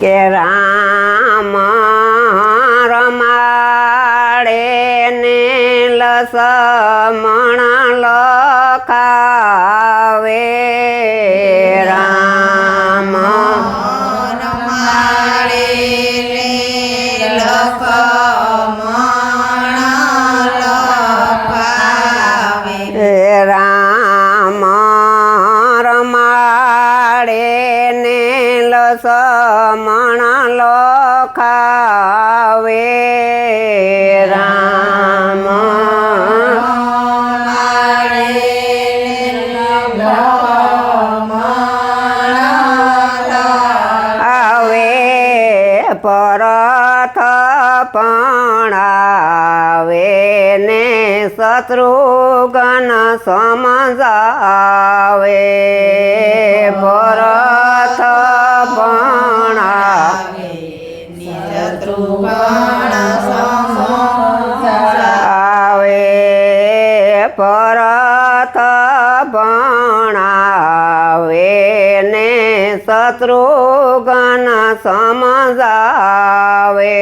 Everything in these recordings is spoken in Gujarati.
કે રામ રમાડે ને લસમણ લખાવે. રામ હે રામ રમાડે ને લસમણ આવે ને શત્રુઘ્ન સમજાવે પરથ સમજાવે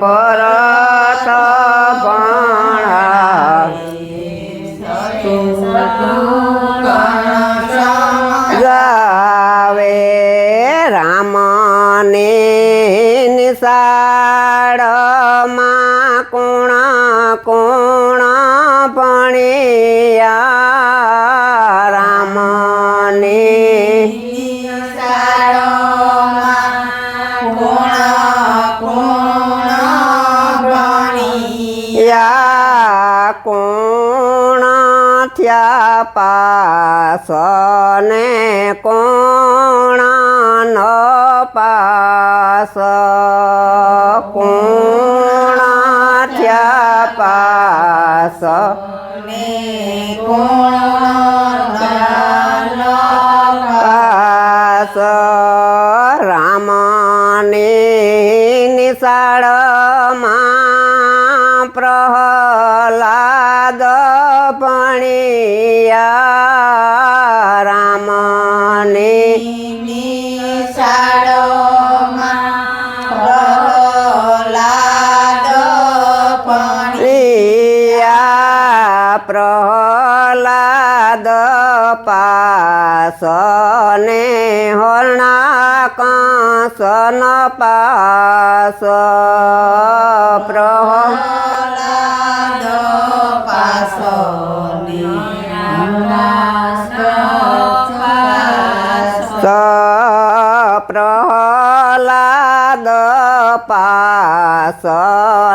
ભણાવે ગાવે રામને નિશાળમાં કોણ કોણ ભણ્યા. રામને થયા પાસ ને કોણ ન પાસ. કોણ થયા પાસ પાસ. રામને નિશાળમાં પ્રહલાદ ભણ્યા રામને પ્રહલાદ પાસને હોર્ણા કાંસન પાસ. પ્રહ પ્રહલાદ પાસ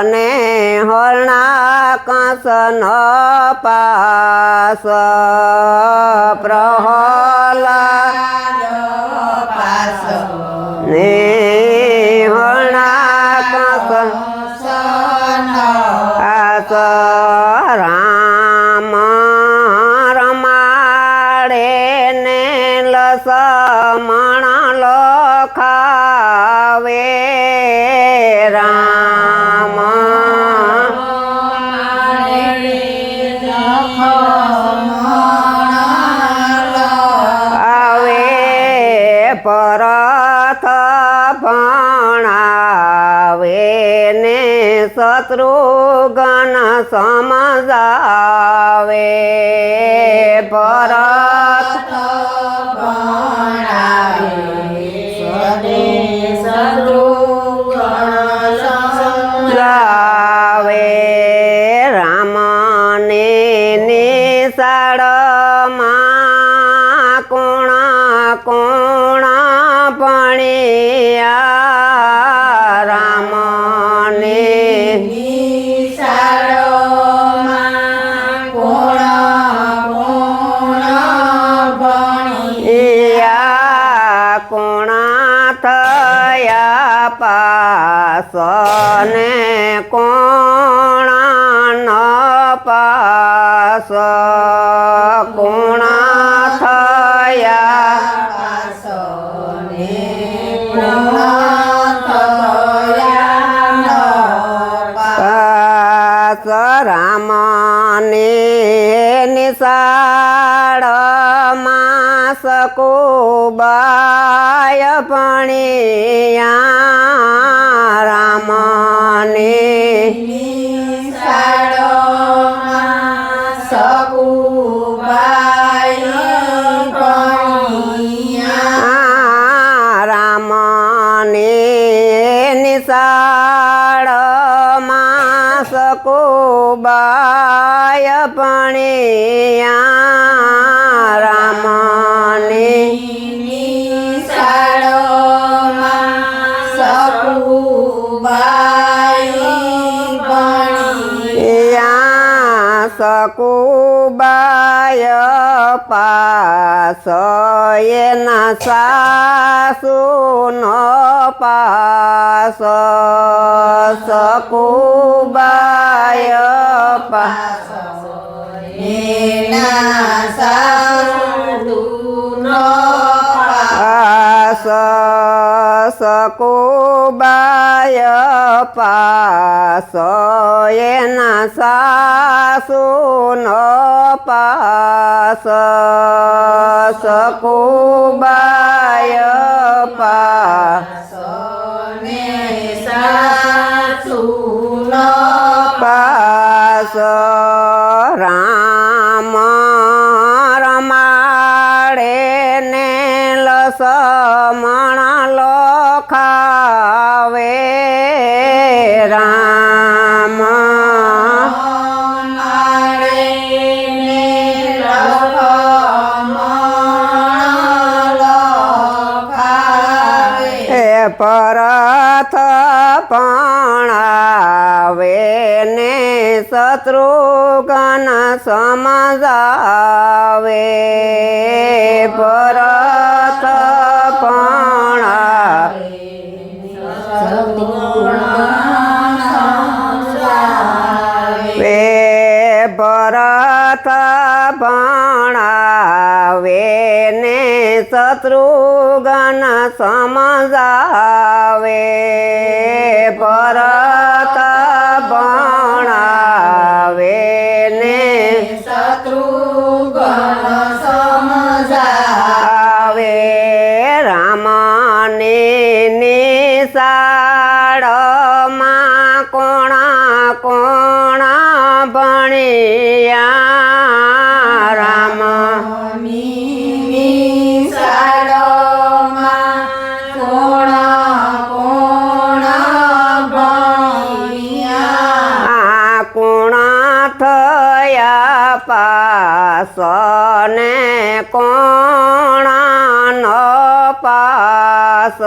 ને હોર્ણા કંસન પાસ. પ્રહલાદ ને હરણા કંસ આસ રામ રમાડે ને લસમણ શત્રુઘ્ન સમજાવે. ગાવે રામને નિશાળમાં કોણ કોણ થયા પાસ ને કોણા ન પાસ. કોણા થયા. રામને નિશાળમાં સકુબાય ભણિયા રામને. નિસાડોમાં સકુબાઈ ભણિયા રામને નિશાળમાં સકુબાય સકુબાય પાસ એના સાસુનો પાસ. સકુબાય પાસ એના સાધુનો પાસ. પાસ એના સાસુનો પાસ સકુબાય પાસો ને સાસુનો પાસ પરથ પણાવે ને શત્રુઘ્ન સમજાવે પરથ પણાવે વે શત્રુઘ્ન સમજાવે ભરત ભણાવે ને. શત્રુઘ્ન સમજાવે રામને નિશાળમાં કોણા કોણા ભણ્યા. પાસ ને કોણા ન પાસ.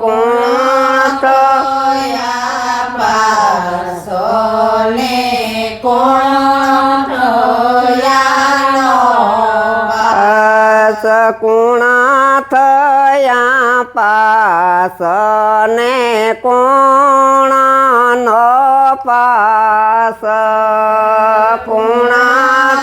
કોણ થયા પાસ. કુણા થયા પાસ કોણા ન પાસ.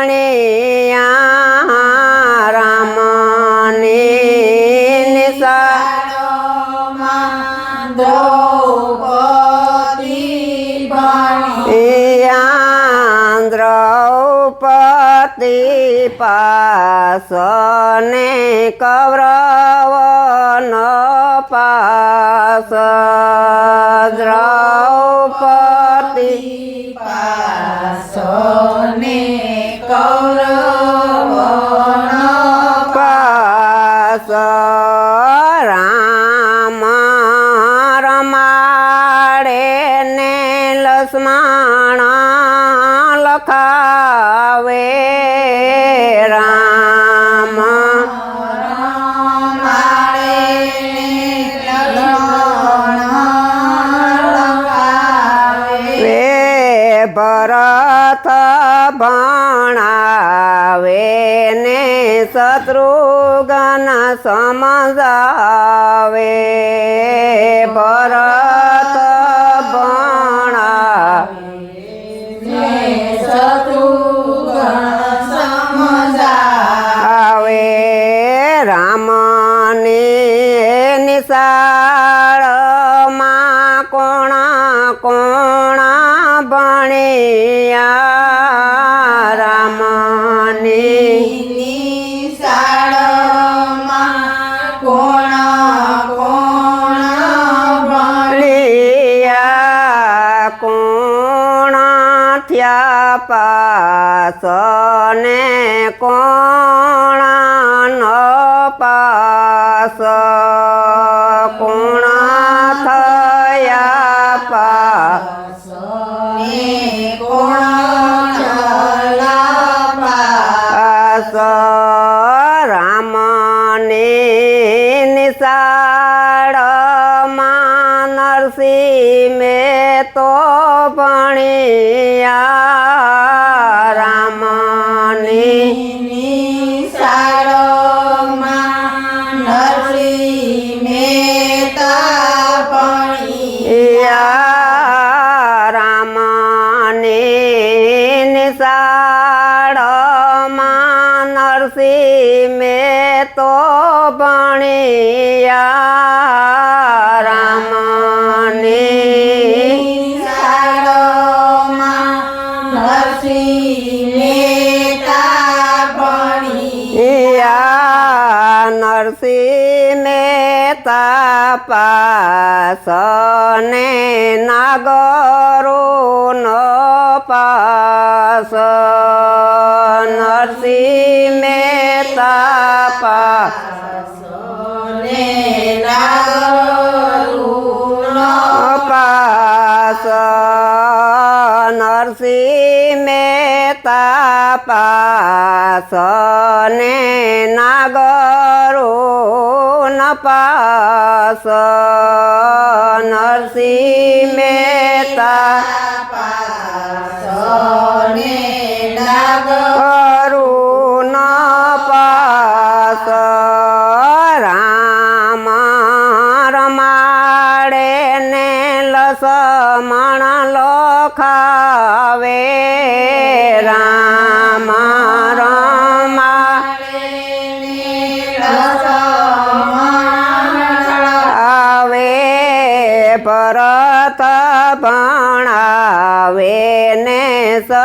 ભણિયા રામને દ્રૌપદી પાસને કૌરવ ન પાસ દ્રૌપદી પાસ ભરત ભણાવે ને શત્રુઘ્ન સમજાવે. ભરત ભણ્યા રામની. કોણ કોણ ભણ્યા કોણા થયા પાસ ને ન પાસ? કોણા ભણ્યા રામની નિશાળમાં નરસિંહ મહેતા ભણી યા રામની નિશાળમાં નરસિંહ મેં તો ભણ્યા નરસિંહ મહેતા ભણી યા નરસિંહ મહેતા પાસ ને નાગરો ન પાસ નરસિંહ મહેતા પાસને નાગરું પાસ નરસિંહ મહેતા પાસ ને નાગરો ન પાસ નરસિંહ મહેતા. ને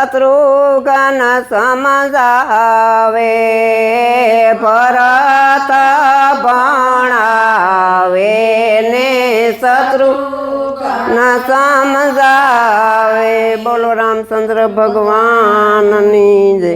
શત્રુઘ્ન સમજાવે ભરત ભણાવે ને શત્રુ ન સમજાવે બોલો રામચંદ્ર ભગવાનની જય